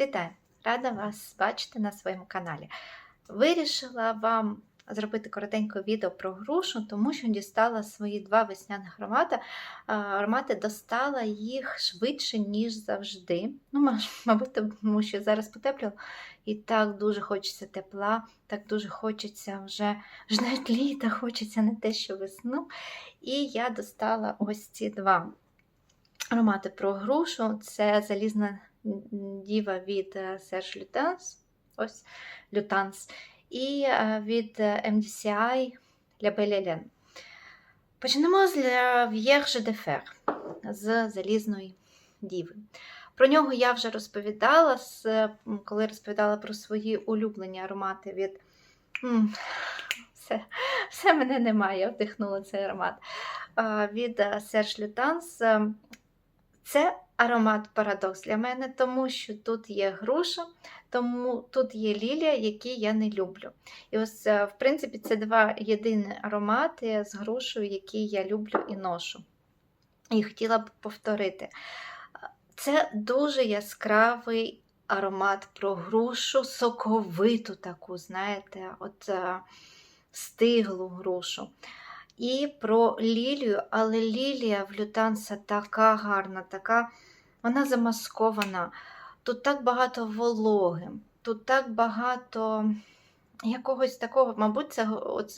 Вітаю! Рада вас бачити на своєму каналі. Вирішила вам зробити коротеньке відео про грушу, тому що дістала свої два весняних аромати. Аромати достала їх швидше, ніж завжди. Ну, мабуть, тому що зараз потепліло, і так дуже хочеться тепла, так дуже хочеться вже вже навіть літа, хочеться не те, що весну. І я достала ось ці два аромати про грушу. Це залізна діва від е, Serge Lutens, ось Lutens, і е, від е, MDCI La Belle Почнемо з La Vierge de Fer, з залізної діви. Про нього я вже розповідала, коли розповідала про свої улюблені аромати від. Все, все мене немає, я вдихнула цей аромат. Від е, Serge Lutens. Е, Це аромат парадокс для мене, тому що тут є груша, тому тут є лілія, які я не люблю. І ось, е, в принципі, це два єдині аромати з грушею, які я люблю і ношу. І хотіла б повторити. Це дуже яскравий аромат про грушу, соковиту таку, знаєте, от е, стиглу грушу. І про лілію, але лілія в лютанса така гарна, така, вона замаскована. Тут так багато вологи, тут так багато якогось такого, мабуть, це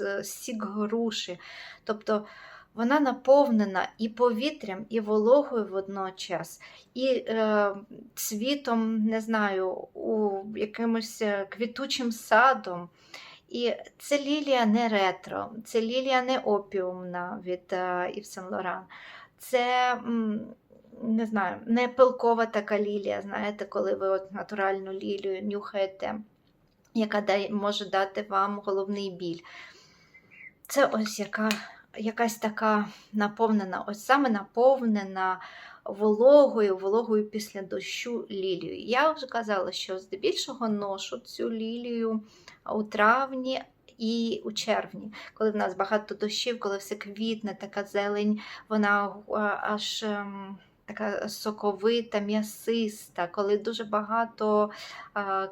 е, сік груші. Тобто вона наповнена і повітрям, і вологою водночас, і е, цвітом, не знаю, у якимось е, квітучим садом. І це лілія не ретро, це лілія не опіумна від Yves Saint Laurent. Це не знаю, не пилкова така лілія, знаєте, коли ви от натуральну лілію нюхаєте, яка дає, може дати вам головний біль. Це ось яка, якась така наповнена, ось саме наповнена вологою, вологою після дощу лілією. Я вже казала, що здебільшого ношу цю лілію у травні і у червні, коли в нас багато дощів, коли все квітне, така зелень, вона аж ем, така соковита, м'ясиста, коли дуже багато а,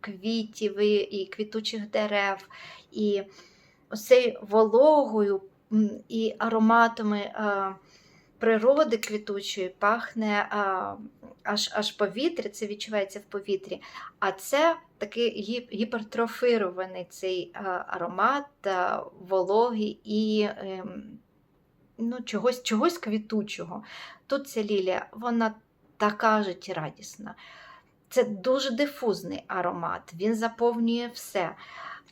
квітів і, квітучих дерев. І оцей вологою і ароматами а, природи квітучої пахне а, аж, аж повітря, це відчувається в повітрі. А це такий гіп- гіпертрофірований цей а, аромат, а, вологий і ем, ну, чогось, чогось квітучого. Тут ця лілія, вона така життєрадісна. Це дуже дифузний аромат, він заповнює все.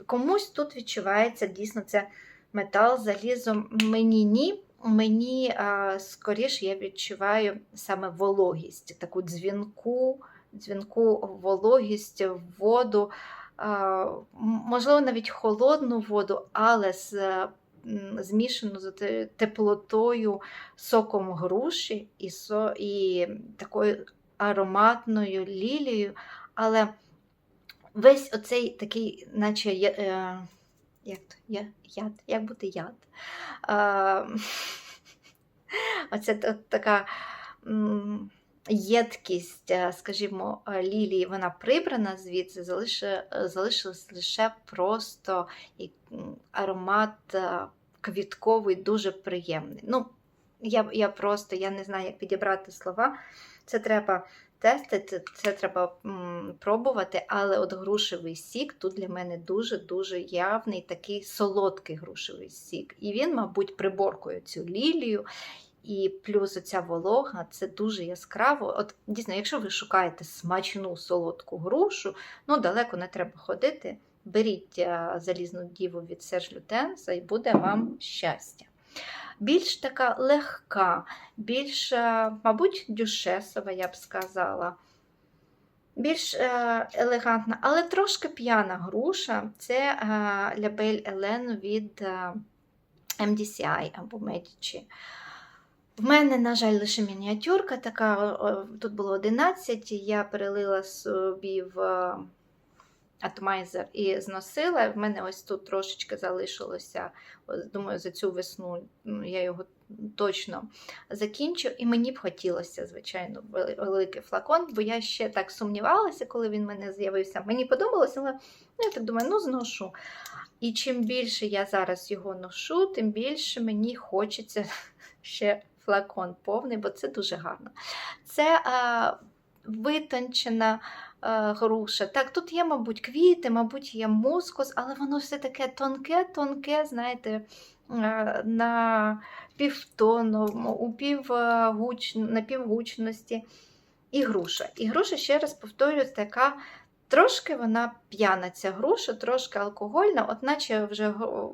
Комусь тут відчувається дійсно це метал, залізо. Мені ні. Мені а, скоріше я відчуваю саме вологість, таку дзвінку, дзвінку вологість воду, а, можливо, навіть холодну воду, але з, м, змішану з теплотою, соком груші і, со, і такою ароматною лілією. Але весь оцей такий, наче е, як, то? Я- яд, як бути яд. А, оце та- така єдкість, е, скажімо, е, лілії, вона прибрана звідси, залише, залишилось лише просто аромат е, квітковий, дуже приємний. Ну, я, я просто я не знаю, як підібрати слова. Це треба тестити, це треба м, пробувати, але от грушевий сік тут для мене дуже-дуже явний, такий солодкий грушевий сік. І він, мабуть, приборкує цю лілію. І плюс оця волога це дуже яскраво. От дійсно, якщо ви шукаєте смачну солодку грушу, ну далеко не треба ходити. Беріть залізну діву від Serge Lutens і буде вам щастя. Більш така легка, більш, е, мабуть, дюшесова, я б сказала. Більш е, елегантна, але трошки п'яна груша це е, La Belle від е, MDCI або Medici. В мене, на жаль, лише мініатюрка така, тут було 11, я перелила собі в е, атомайзер і зносила. В мене ось тут трошечки залишилося. Думаю, за цю весну ну, я його точно закінчу. І мені б хотілося, звичайно, великий флакон, бо я ще так сумнівалася, коли він в мене з'явився. Мені подобалося, але ну, я так думаю, ну зношу. І чим більше я зараз його ношу, тим більше мені хочеться ще флакон повний, бо це дуже гарно. Це а, витончена груша. Так, тут є, мабуть, квіти, мабуть, є мускус, але воно все таке тонке, тонке, знаєте, на півтону, у пів, а, гуч, на півгучності. І груша. І груша, ще раз повторюю, така. Трошки вона п'яна ця груша, трошки алкогольна, от наче вже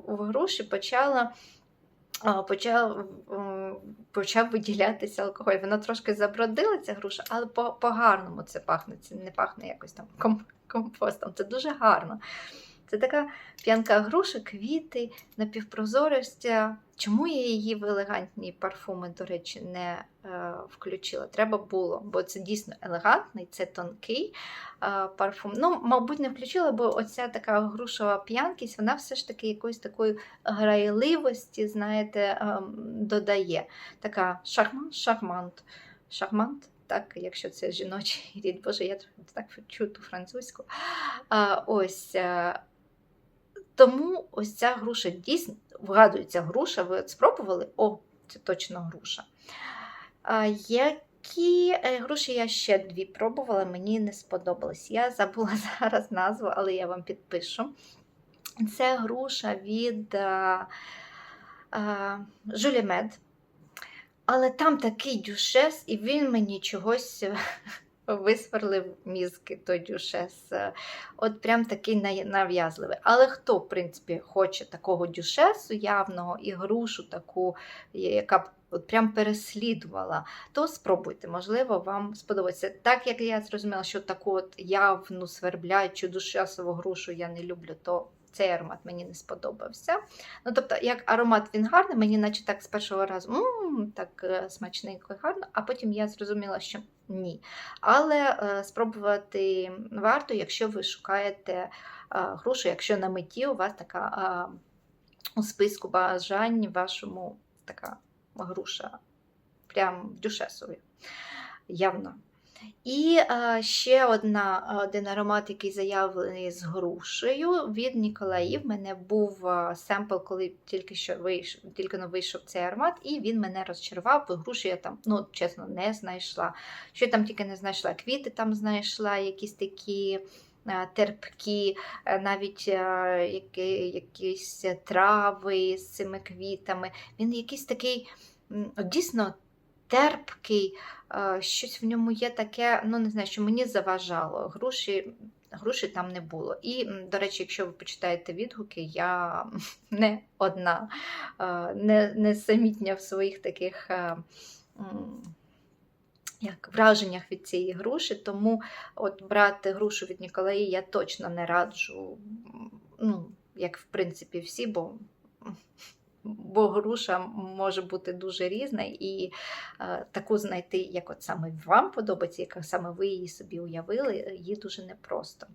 в груші почала, почав, почав виділятися алкоголь. Вона трошки забродила ця груша, але по- по-гарному це пахне. Це не пахне якось там компостом. Це дуже гарно. Це така п'янка груша, квіти, напівпрозорість. Чому я її в елегантні парфуми, до речі, не е, включила? Треба було, бо це дійсно елегантний, це тонкий е, парфум. Ну, мабуть, не включила, бо оця така грушова п'янкість, вона все ж таки якоїсь такої грайливості, знаєте, ем, додає. Така шармант, шармант, шармант. Так, якщо це жіночий рід, боже, я так чую ту французьку. А, ось е, тому ось ця груша дійсно вгадується груша. Ви спробували? О, це точно груша. А, які е, груші я ще дві пробувала, мені не сподобались. Я забула зараз назву, але я вам підпишу. Це груша від а, а, Жулімед. Але там такий дюшес, і він мені чогось висверлив мізки, дюшес. От прям такий нав'язливий. Але хто, в принципі, хоче такого дюшесу явного і грушу таку, яка б от прям переслідувала, то спробуйте, можливо, вам сподобається. Так як я зрозуміла, що таку от явну сверблячу душесову грушу я не люблю, то цей аромат мені не сподобався. Ну, тобто, як аромат він гарний, мені наче так з першого разу м, так е, смачненько і гарно, а потім я зрозуміла, що ні. Але е, спробувати варто, якщо ви шукаєте е, грушу, якщо на меті у вас така е, у списку бажань вашому така груша, прям дюшесові, явно. І е, ще одна, один аромат, який заявлений з грушею від Ніколаїв. У мене був е, семпл, коли тільки що вийшов, тільки но вийшов цей аромат, і він мене розчарував, бо грушу я там, ну, чесно, не знайшла. Що я там тільки не знайшла? Квіти там знайшла, якісь такі. е, Терпкі, е, навіть е, які, якісь трави з цими квітами. Він якийсь такий дійсно терпкий, е, щось в ньому є таке, ну не знаю, що мені заважало. Груші, груші там не було. І, до речі, якщо ви почитаєте відгуки, я не одна, е, не, не самітня в своїх таких. е, Як враженнях від цієї груші, тому от брати грушу від Ніколаї я точно не раджу, ну, як в принципі всі, бо бо груша може бути дуже різна, і е, таку знайти, як от саме вам подобається, як саме ви її собі уявили, її дуже непросто.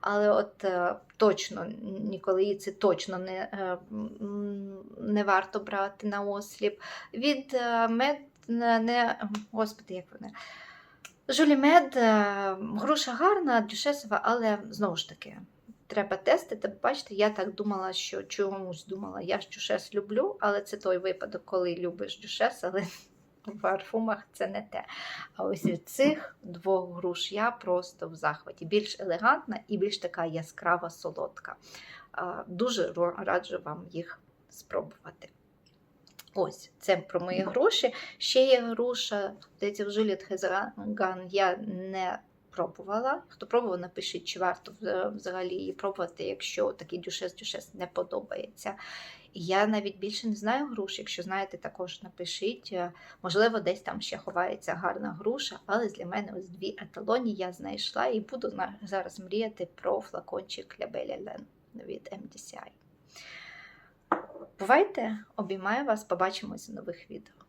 Але от е, точно ніколи це точно не, е, не варто брати на осліп. Від е, мед не господи, як вони. Жулімед, е, груша гарна, дюшесова, але знову ж таки. Треба тестити, бачите, я так думала, що чомусь думала, я ж дюшес люблю, але це той випадок, коли любиш дюшес, але в парфумах це не те. А ось від цих двох груш я просто в захваті. Більш елегантна і більш така яскрава солодка. Дуже раджу вам їх спробувати. Ось, це про мої груші. Ще є груша, здається, в Жиліт Хезаган я не пробувала. Хто пробував, напишіть, чи варто взагалі її пробувати, якщо такий дюшес-дюшес не подобається. Я навіть більше не знаю груш. Якщо знаєте, також напишіть. Можливо, десь там ще ховається гарна груша, але для мене ось дві еталоні я знайшла і буду зараз мріяти про флакончик для Лен від MDCI. Бувайте, обіймаю вас, побачимось у нових відео.